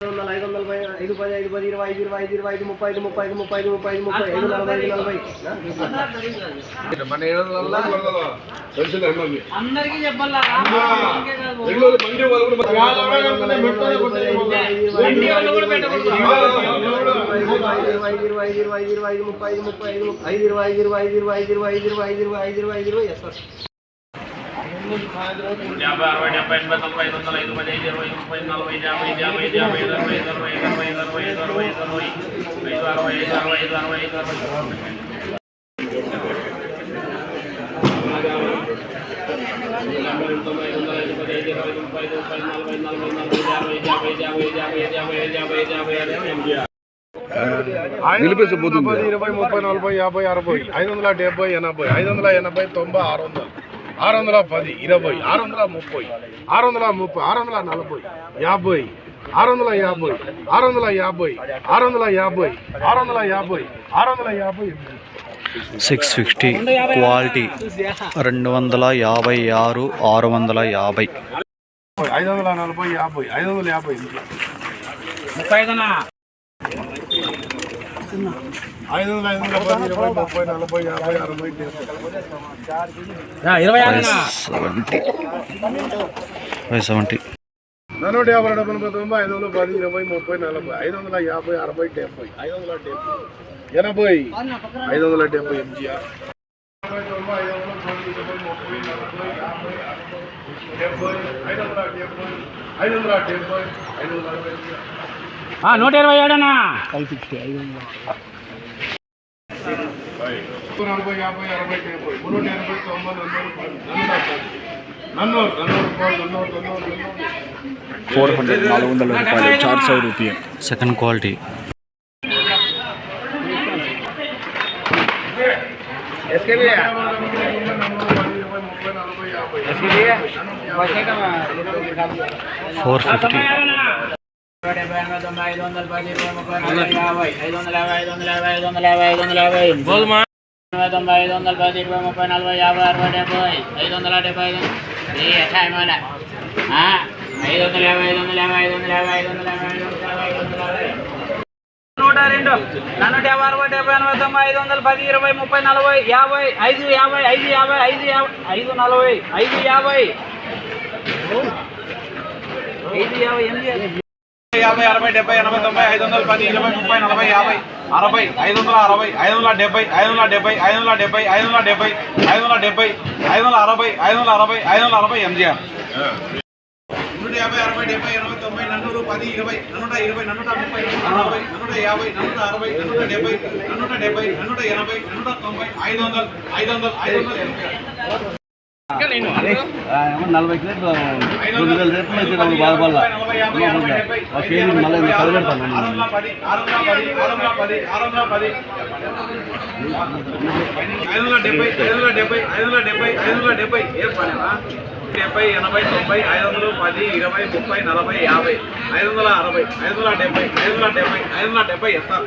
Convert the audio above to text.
ఐదు వందల ఐదు వందల ఐదు పది ఐదు పది ఇరవై ఐదు ఇరవై ఐదు ఇరవై ఐదు ముప్పై ఐదు ముప్పై ఐదు ముప్పై ఐదు ముప్పై ఐదు ముప్పై ఐదు నలభై ఐదు నలభై అందరికీ చెప్పాలా ఇరవై ఐదు ఇరవై ఐదు ఇరవై ఐదు ఇరవై ఐదు ముప్పై ఐదు ముప్పై ఐదు ఐదు ఇరవై ఐదు ఇరవై ఐదు ఇరవై ఐదు ఇరవై ఐదు ఇరవై ఐదు ఇరవై ఐదు ఇరవై ఐదు ఇరవై ఎస్ సార్ యాభై అరవై డెబ్బై ఎనభై తొంభై ఐదు వందల ఐదు పది ఐదు ఇరవై ముప్పై నలభై ఐదు యాభై ఐదు యాభై ఐదు యాభై ఐదు అరవై ఐదు అరవై ఐదు అరవై ఐదు అరవై ఐదు అరవై ఐదు అరవై ఐదు అరవై ఐదు అరవై ఐదు అరవై ఐదు అరవై నిలిపేసిపోతుంది ఇరవై ముప్పై నలభై యాభై అరవై ఐదు వందల డెబ్బై ఎనభై ఐదు వందల ఎనభై తొంభై ఆరు వందలు. ఆరు వందల పది ఇరవై ఆరు వందల ముప్పై ఆరు వందల ముప్పై ఆరు వందల నలభై యాభై ఆరు వందల యాభై ఆరు వందల యాభై ఆరు వందల యాభై ఆరు వందల యాభై ఆరు వందల యాభై. సిక్స్ సిక్స్టీ క్వాలిటీ రెండు వందల యాభై ఆరు ఆరు వందల యాభై. ఐదు వందల నలభై యాభై ఐదు వందల యాభై. ముప్పై ఐదు వందల ఐదు వందల పది ఇరవై ముప్పై నలభై యాభై అరవై ఇరవై సెవెంటీ సెవెంటీ నూట యాభై డెబ్బై ఐదు వందల పది ఇరవై ముప్పై నలభై ఐదు వందల యాభై అరవై డెబ్బై. ఐదు వందల డెబ్బై. ఎనభై. ఐదు వందల డెబ్బై ఎంజిఆర్ తొంభై ఐదు వందల పది ఇరవై ఐదు వందల డెబ్బై ఐదు వందల డెబ్బై ఐదు వందల అరవై నూట ఇరవై ఏడనా నలభై యాభై అరవై డెబ్బై మూడు ఎనభై తొంభై నన్నూరు పది నన్నూరు నన్నూరు పది నన్నూరు నన్నూరు నన్నూరు ఫోర్ హండ్రెడ్ నాలుగు వందల రూపాయలు చార్ సౌ రూపాయ సెకండ్ క్వాలిటీ. ఫోర్ ఫిఫ్టీ తొంభై ఐదు వందల పది ఇరవై ముప్పై నలభై యాభై వందల వందల వందల వందల వందల అరవై డెబ్బై ఐదు వందల డెబ్బై ఐదు అలా ఐదు వందల యాభై ఐదు వందల యాభై ఐదు వందల యాభై ఐదు వందల యాభై ఐదు వందల యాభై ఐదు వందల యాభై నూట రెండు నూట యాభై అరవై డెబ్బై ఎనభై తొంభై ఐదు వందల పది ఇరవై ముప్పై నలభై యాభై ఐదు యాభై ఐదు యాభై ఐదు యాభై ఐదు నలభై ఐదు యాభై ఐదు యాభై ఎనిమిది యాభై అరవై డెబ్బై ఎనభై తొంభై ఐదు వందల పది ఇరవై ముప్పై నలభై యాభై అరవై ఐదు వందల అరవై ఐదు వందల డెబ్బై ఐదు వందల డెబ్బై ఐదు వందల డెబ్బై ఐదు వందల డెబ్బై ఐదు వందల డెబ్బై ఐదు వందల అరవై ఐదు వందల అరవై ఐదు వందల అరవై ఎంజిఆర్ నూట యాభై అరవై డెబ్బై ఎనభై తొంభై నన్నూరు పది ఇరవై నన్నూట ఇరవై నన్నూట ముప్పై నలభై నన్నూట యాభై నన్నూట అరవై నన్నూట డెబ్బై నన్నూట డెబ్బై నన్నూట ఎనభై నన్నూట తొంభై ఐదు వందలు ఐదు వందలు ఐదు వందల ఎనభై నలభై కిలో రెండు వేల రేట్లు అయితే నాకు బాధపడాల మళ్ళీ పది ఐదు వందల డెబ్బై ఐదు వందల డెబ్బై ఐదు వందల డెబ్బై ఐదు వందల డెబ్బై. ఏం పనేవా? డెబ్బై ఎనభై తొంభై ఐదు వందలు పది ఇరవై ముప్పై నలభై యాభై. ఐదు వందల అరవై ఐదు వందల డెబ్బై ఐదు వందల డెబ్బై ఐదు వందల డెబ్బై ఎస్ఆర్